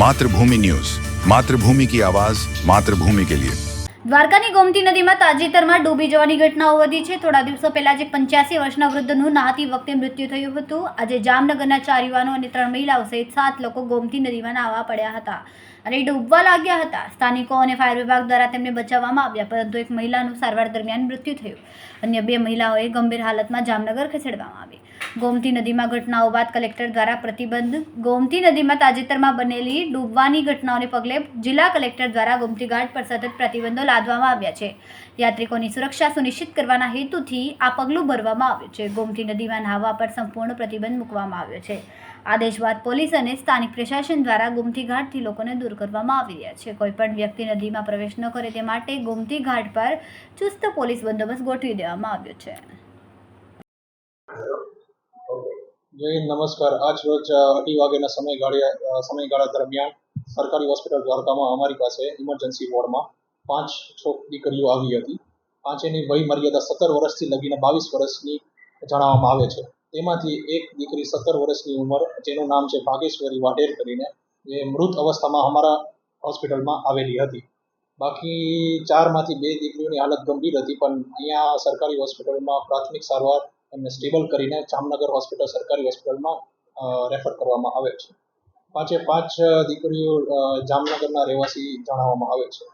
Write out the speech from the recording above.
Mathrubhumi news. Mathrubhumi કી આવાઝ માતૃભૂમિ કે લિયે. દ્વારકાની ગોમતી નદીમાં તાજેતરમાં ડૂબી જવાની ઘટનાઓ વધી છે. થોડા દિવસો પહેલા જે પંચ્યાસી વર્ષના વૃદ્ધનું નહાતી વખતે મૃત્યુ થયું હતું. આજે જામનગરના ચાર યુવાનો અને ત્રણ મહિલાઓ સહિત સાત લોકો ગોમતી નદીમાં નાહવા પડ્યા હતા અને ડૂબવા લાગ્યા હતા. સ્થાનિકો અને ફાયર વિભાગ દ્વારા તેમને બચાવવામાં આવ્યા, પરંતુ એક મહિલાનું સારવાર દરમિયાન મૃત્યુ થયું. અન્ય બે મહિલાઓએ ગંભીર હાલતમાં જામનગર ખસેડવામાં આવી. ગોમતી નદીમાં ઘટનાઓ બાદ કલેક્ટર દ્વારા પ્રતિબંધ. ગોમતી નદીમાં તાજેતરમાં બનેલી ડૂબવાની ઘટનાઓને પગલે જિલ્લા કલેક્ટર દ્વારા ગોમતી ઘાટ પર સતત પ્રતિબંધો લાદવામાં આવ્યા છે. યાત્રિકોની સુરક્ષા સુનિશ્ચિત કરવાના હેતુથી આ પગલું ભરવામાં આવ્યું છે. ગોમતી નદીમાં નહાવા પર સંપૂર્ણ પ્રતિબંધ મૂકવામાં આવ્યો છે. આદેશ બાદ પોલીસ અને સ્થાનિક પ્રશાસન દ્વારા ગોમતી ઘાટથી લોકોને દૂર કરવામાં આવી રહ્યા છે. કોઈપણ વ્યક્તિ નદીમાં પ્રવેશ ન કરે તે માટે ગોમતી ઘાટ પર ચુસ્ત પોલીસ બંદોબસ્ત ગોઠવી દેવામાં આવ્યો છે. જય નમસ્કાર. આજ રોજ અઢી વાગ્યાના સમયગાળા સમયગાળા દરમિયાન સરકારી હોસ્પિટલ દ્વારકામાં અમારી પાસે ઇમરજન્સી વોર્ડમાં પાંચ છોક દીકરીઓ આવી હતી. પાંચેની વય મર્યાદા સત્તર વર્ષથી લગીને બાવીસ વર્ષની જણાવવામાં આવે છે. તેમાંથી એક દીકરી સત્તર વર્ષની ઉંમર, જેનું નામ છે ભાગેશ્વરી વાઢેર કરીને જે મૃત અવસ્થામાં અમારા હોસ્પિટલમાં આવેલી હતી. બાકી ચારમાંથી બે દીકરીઓની હાલત ગંભીર હતી, પણ અહીંયા સરકારી હોસ્પિટલમાં પ્રાથમિક સારવાર એમને સ્ટેબલ કરીને જામનગર હોસ્પિટલ સરકારી હોસ્પિટલમાં રેફર કરવામાં આવે છે. પાંચે પાંચ દીકરીઓ જામનગરના રહેવાસી જણાવવામાં આવે છે.